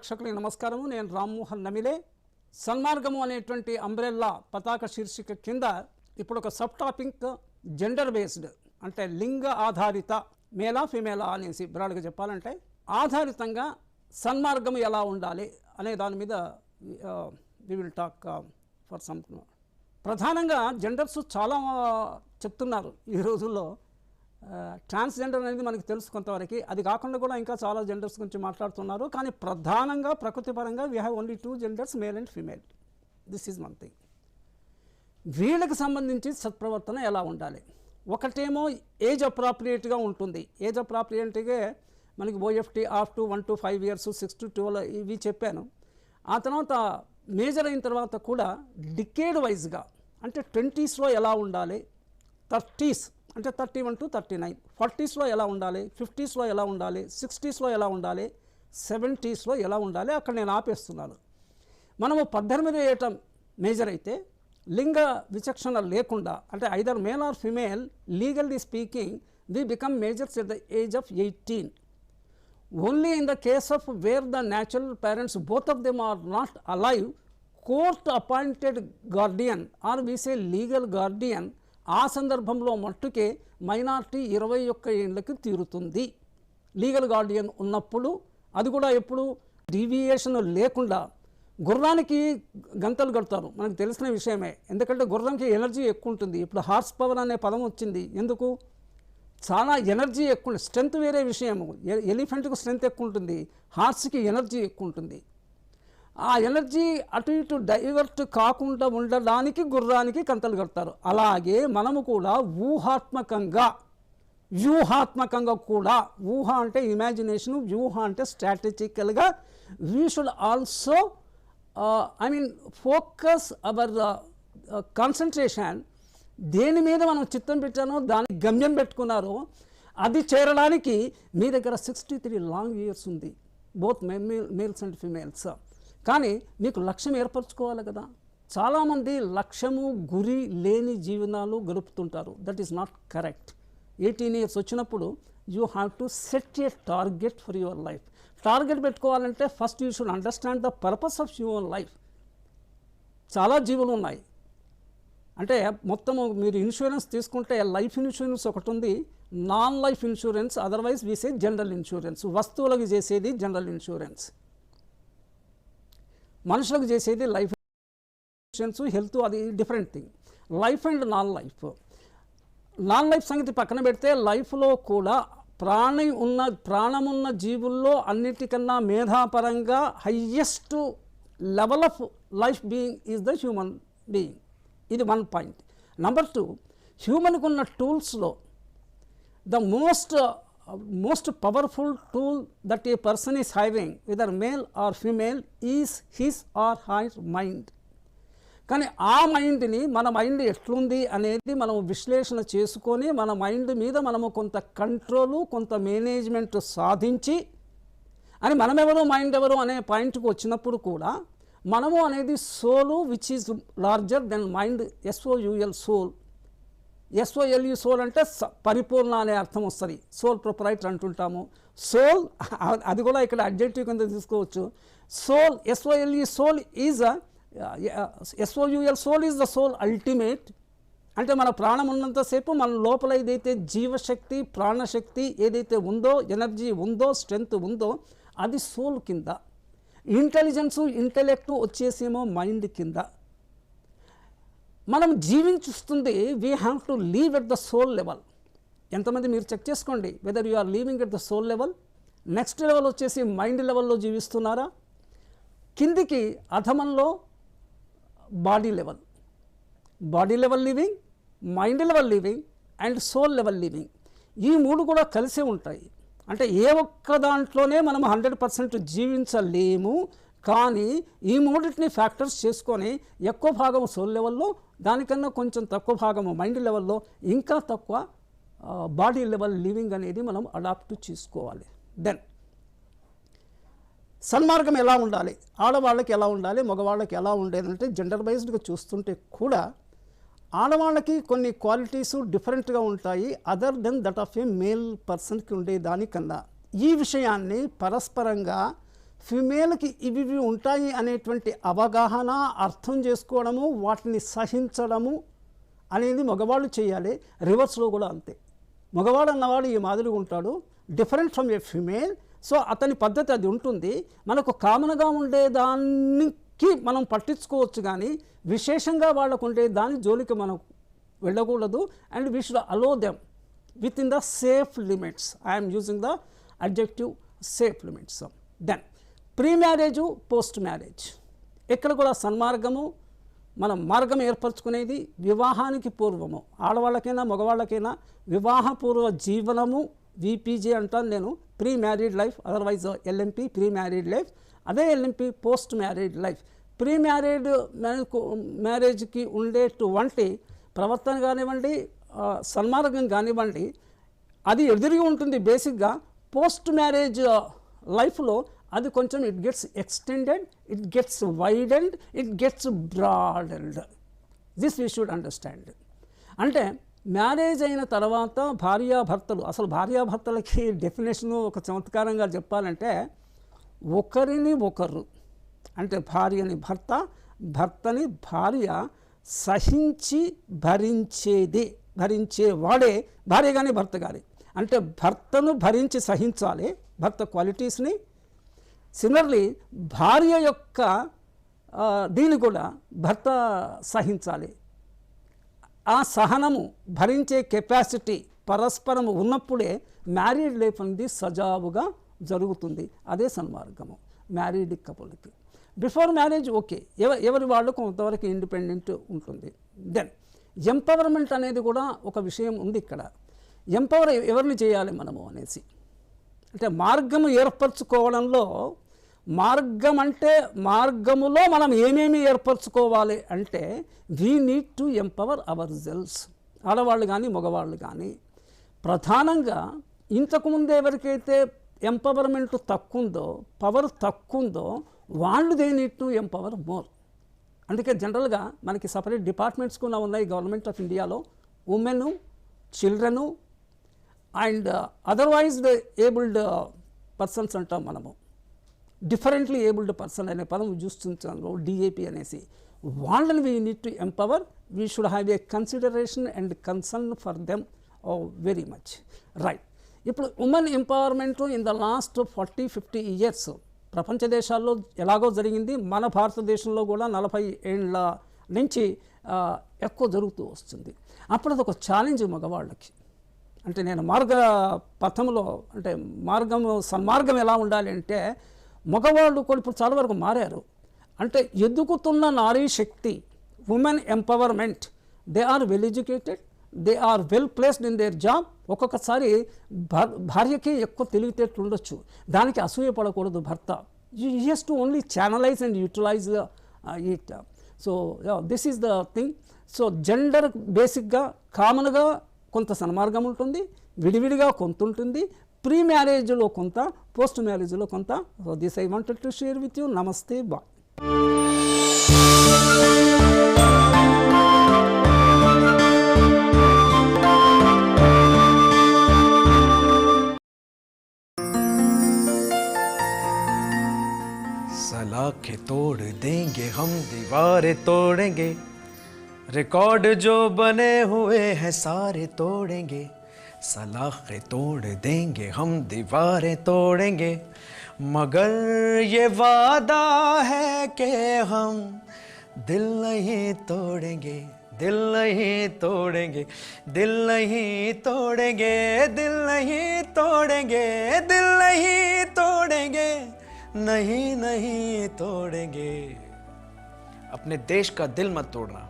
ప్రేక్షకులకి నమస్కారము. నేను రామ్మోహన్ నమిలే. సన్మార్గము అనేటువంటి అంబ్రెల్లా పతాక శీర్షిక కింద ఇప్పుడు ఒక సబ్ టాపిక్ జెండర్ బేస్డ్ అంటే లింగ ఆధారిత మేలా ఫిమేలా అనేసి బ్రాడ్గా చెప్పాలంటే ఆధారితంగా సన్మార్గం ఎలా ఉండాలి అనే దాని మీద we will talk for some ప్రధానంగా జెండర్స్ చాలా చెప్తున్నారు ఈ రోజుల్లో. ట్రాన్స్జెండర్ అనేది మనకి తెలుసు కొంతవరకు. అది కాకుండా కూడా ఇంకా చాలా జెండర్స్ గురించి మాట్లాడుతున్నారు. కానీ ప్రధానంగా ప్రకృతి పరంగా we have only two genders male and female this is one thing వీళ్ళకి సంబంధించి సత్ప్రవర్తన ఎలా ఉండాలి? ఒకటేమో ఏజ్ అప్రాప్రియేట్గా ఉంటుంది. ఏజ్ అప్రాప్రియేట్గా మనకి ఓఎఫ్టీ of two one to five years six to twelve ఇవి చెప్పాను. ఆ తర్వాత మేజర్ అయిన తర్వాత కూడా డికేడ్ వైజ్గా అంటే ట్వంటీస్లో ఎలా ఉండాలి? థర్టీస్ అంటే thirty one to thirty nine. ఫార్టీస్లో ఎలా ఉండాలి? ఫిఫ్టీస్లో ఎలా ఉండాలి? సిక్స్టీస్లో ఎలా ఉండాలి? సెవెంటీస్లో ఎలా ఉండాలి? అక్కడ నేను ఆపేస్తున్నాను. మనము పద్దెనిమిది వేయటం మేజర్ అయితే లింగ విచక్షణ లేకుండా అంటే either male or female legally speaking we become majors at the age of eighteen only in the case of where the natural parents both of them are not alive court appointed guardian or vice legal guardian ఆ సందర్భంలో మట్టుకే minority ఇరవై ఒక్క ఏళ్ళకి తీరుతుంది. Legal Guardian ఉన్నప్పుడు అది కూడా ఎప్పుడు డీవియేషన్ లేకుండా గుర్రానికి గంతలు కడతారు. మనకు తెలిసిన విషయమే. ఎందుకంటే గుర్రంకి ఎనర్జీ ఎక్కువ ఉంటుంది. ఇప్పుడు హార్స్ పవర్ అనే పదం వచ్చింది. ఎందుకు? చాలా ఎనర్జీ ఎక్కువ స్ట్రెంత్ వేరే విషయము. ఎలిఫెంట్కు ఎలిఫెంట్కి స్ట్రెంత్ ఎక్కువ ఉంటుంది. హార్స్కి ఎనర్జీ ఎక్కువ ఉంటుంది. ఆ ఎనర్జీ అటు ఇటు డైవర్ట్ కాకుండా ఉండడానికి గుర్రానికి కంతలు కడతారు. అలాగే మనము కూడా ఊహాత్మకంగా వ్యూహాత్మకంగా కూడా ఊహ అంటే ఇమాజినేషన్ వ్యూహ అంటే స్ట్రాటజికల్గా we should also I mean focus our concentration దేని మీద మనం చిత్తం పెట్టానో దాని గమ్యం పెట్టుకున్నారో అది చేరడానికి మీ దగ్గర సిక్స్టీ త్రీ లాంగ్ ఇయర్స్ ఉంది బోత్ మేల్స్ అండ్ ఫిమేల్స్ కానీ మీకు లక్ష్యం ఏర్పరచుకోవాలి కదా. చాలామంది లక్ష్యము గురి లేని జీవనాలు గడుపుతుంటారు. That is not correct eighteen years వచ్చినప్పుడు you have to set a target for your life target పెట్టుకోవాలంటే first you should understand the purpose of your life చాలా జీవులు ఉన్నాయి. అంటే మొత్తము మీరు ఇన్సూరెన్స్ తీసుకుంటే లైఫ్ ఇన్సూరెన్స్ ఒకటి ఉంది. Non life insurance otherwise vice general insurance వస్తువులకు చేసేది జనరల్ ఇన్సూరెన్స్ మనుషులకు చేసేది లైఫ్ ఇన్సూరెన్స్ హెల్త్ అది different thing. Life and non life. Non life సంగతి పక్కన పెడితే లైఫ్లో కూడా ప్రాణి ఉన్న ప్రాణమున్న జీవుల్లో అన్నిటికన్నా మేధాపరంగా highest level of life being is the human being. ఇది వన్ పాయింట్. నెంబర్ టూ హ్యూమన్కి ఉన్న టూల్స్లో the most most powerful tool that a person is having whether male or female is his or her mind కానీ ఆ మైండ్ని మన mind ఎట్లుంది అనేది మనం విశ్లేషణ చేసుకొని మన మైండ్ మీద మనము కొంత కంట్రోలు కొంత మేనేజ్మెంట్ సాధించి అని మనమెవరు మైండ్ ఎవరు అనే పాయింట్కి వచ్చినప్పుడు కూడా మనము అనేది soul which is larger than mind S O U L soul S O L U soul అంటే పరిపూర్ణ అనే అర్థం వస్తుంది. Soul proprietor అంటుంటాము. సోల్ అది కూడా ఇక్కడ అడ్జెక్టివ్ కింద తీసుకోవచ్చు. Soul S O L U soul is S O U L soul is the soul ultimate అంటే మన ప్రాణం ఉన్నంతసేపు మన లోపల ఏదైతే జీవశక్తి ప్రాణశక్తి ఏదైతే ఉందో ఎనర్జీ ఉందో స్ట్రెంగ్త్ ఉందో అది సోల్ కింద. ఇంటెలిజెన్సు ఇంటెలెక్టు వచ్చేసేమో మైండ్ కింద. మనం జీవించుస్తుంది we have to live at the soul level ఎంతమంది మీరు చెక్ చేసుకోండి whether you are living at the soul level next level వచ్చేసి మైండ్ లెవెల్లో జీవిస్తున్నారా? కిందికి అధమంలో body level body level living mind level living and soul level living ఈ మూడు కూడా కలిసే ఉంటాయి. అంటే ఏ ఒక్క దాంట్లోనే మనం హండ్రెడ్ పర్సెంట్ జీవించలేము. కానీ ఈ మూడింటిని ఫ్యాక్టర్స్ చేసుకొని ఎక్కువ భాగం సోల్ లెవెల్లో దానికన్నా కొంచెం తక్కువ భాగము మైండ్ లెవెల్లో ఇంకా తక్కువ బాడీ లెవెల్ లివింగ్ అనేది మనం అడాప్ట్ చేసుకోవాలి. దెన్ సన్మార్గం ఎలా ఉండాలి? ఆడవాళ్ళకి ఎలా ఉండాలి? మగవాళ్ళకి ఎలా ఉండేదంటే జెండర్ బైజ్డ్గా చూస్తుంటే కూడా ఆడవాళ్ళకి కొన్ని క్వాలిటీస్ డిఫరెంట్గా ఉంటాయి other than that of a male పర్సన్కి ఉండే దానికన్నా ఈ విషయాన్ని పరస్పరంగా ఫిమేల్కి ఇవి ఇవి ఉంటాయి అనేటువంటి అవగాహన అర్థం చేసుకోవడము వాటిని సహించడము అనేది మగవాళ్ళు చేయాలి. రివర్స్లో కూడా అంతే. మగవాడు అన్నవాడు ఈ మాదిరిగా ఉంటాడు. Different from a female. So అతని పద్ధతి అది ఉంటుంది. మనకు కామన్గా ఉండే దానికి మనం పట్టించుకోవచ్చు కానీ విశేషంగా వాళ్ళకు ఉండే దాని జోలికి మనం వెళ్ళకూడదు. And we should allow them within the safe limits. I'm using the adjective safe limits. Then pre marriage post marriage ఇక్కడ కూడా సన్మార్గము మనం మార్గం ఏర్పరచుకునేది వివాహానికి పూర్వము. ఆడవాళ్ళకైనా మగవాళ్ళకైనా వివాహపూర్వ జీవనము విపీజే అంటాను నేను pre married life otherwise L M P pre married life అదే L M P post married life. Pre married మ్యారేజ్కి ఉండేటువంటి ప్రవర్తన కానివ్వండి సన్మార్గం కానివ్వండి అది ఎదురుగా ఉంటుంది బేసిక్గా. పోస్ట్ మ్యారేజ్ లైఫ్లో అది కొంచెం it gets extended it gets widened it gets broadened this we should understand అంటే మ్యారేజ్ అయిన తర్వాత భార్యాభర్తలు అసలు భార్యాభర్తలకి డెఫినేషను ఒక చమత్కారంగా చెప్పాలంటే ఒకరిని ఒకరు అంటే భార్యని భర్త భర్తని భార్య సహించి భరించేది భరించేవాడే భార్య కానీ భర్త కానీ అంటే భర్తను భరించి సహించాలి భర్త క్వాలిటీస్ని సిమిలర్లీ భార్య యొక్క దీన్ని కూడా భర్త సహించాలి. ఆ సహనము భరించే కెపాసిటీ పరస్పరము ఉన్నప్పుడే మ్యారీడ్ లైఫ్ అనేది సజావుగా జరుగుతుంది. అదే సన్మార్గము మ్యారీడ్ కపుల్కి బిఫోర్ మ్యారేజ్ ఓకే ఎవ ఎవరి వాళ్ళు కొంతవరకు ఇండిపెండెంట్ ఉంటుంది. దెన్ ఎంపవర్మెంట్ అనేది కూడా ఒక విషయం ఉంది ఇక్కడ. ఎంపవర్ ఎవరిని చేయాలి మనము అనేసి? అంటే మార్గము ఏర్పరచుకోవడంలో మార్గం అంటే మార్గములో మనం ఏమేమి ఏర్పరచుకోవాలి అంటే we need to empower our selves ఆడవాళ్ళు కానీ మగవాళ్ళు కానీ ప్రధానంగా ఇంతకుముందు ఎవరికైతే ఎంపవర్మెంట్ తక్కువ ఉందో పవర్ తక్కువ ఉందో వాళ్ళు they need to empower more అందుకే జనరల్గా మనకి సపరేట్ డిపార్ట్మెంట్స్ కూడా ఉన్నాయి గవర్నమెంట్ ఆఫ్ ఇండియాలో. Women children and otherwise abled persons అంటాం మనము. డిఫరెంట్లీ ఏబుల్డ్ పర్సన్ అనే పదం చూస్తున్నాము డిఏపి అనేసి. వాళ్ళని we need to empower we should have a consideration and concern for them O very much right ఇప్పుడు women empowerment in the last forty fifty years ప్రపంచ దేశాల్లో ఎలాగో జరిగింది. మన భారతదేశంలో కూడా నలభై ఏళ్ళ నుంచి ఎక్కువ జరుగుతూ వస్తుంది. అప్పుడు అది ఒక ఛాలెంజ్ మగవాళ్ళకి. అంటే నేను మార్గ పథంలో అంటే మార్గం సన్మార్గం ఎలా ఉండాలి అంటే మగవాళ్ళు కూడా ఇప్పుడు చాలా వరకు మారారు. అంటే ఎదుగుతున్న నారీ శక్తి women empowerment they are well educated they are well placed in their job ఒక్కొక్కసారి భా- భార్యకి ఎక్కువ తెలివితేటలు ఉండొచ్చు. దానికి అసూయపడకూడదు భర్త. You has to only channelize and utilize it so this is the thing so gender బేసిక్గా కామన్గా కొంత సన్మార్గం ఉంటుంది విడివిడిగా కొంత ఉంటుంది ప్రీ మ్యారేజ్లో కొంత పోస్ట్ మ్యారేజ్లో కొంత so this I wanted to share with you నమస్తే బాయ్ सलाखें तोड़ देंगे हम दीवारें तोड़ेंगे रिकॉर्ड जो बने हुए हैं, सारे तोड़ेंगे। सलाखें तोड़ देंगे, हम दीवारें तोड़ेंगे। मगर ये वादा है कि हम दिल नहीं तोड़ेंगे, दिल नहीं तोड़ेंगे, दिल नहीं तोड़ेंगे, दिल नहीं तोड़ेंगे, दिल नहीं तोड़ेंगे, नहीं नहीं तोड़ेंगे। अपने देश का दिल मत तोड़ना।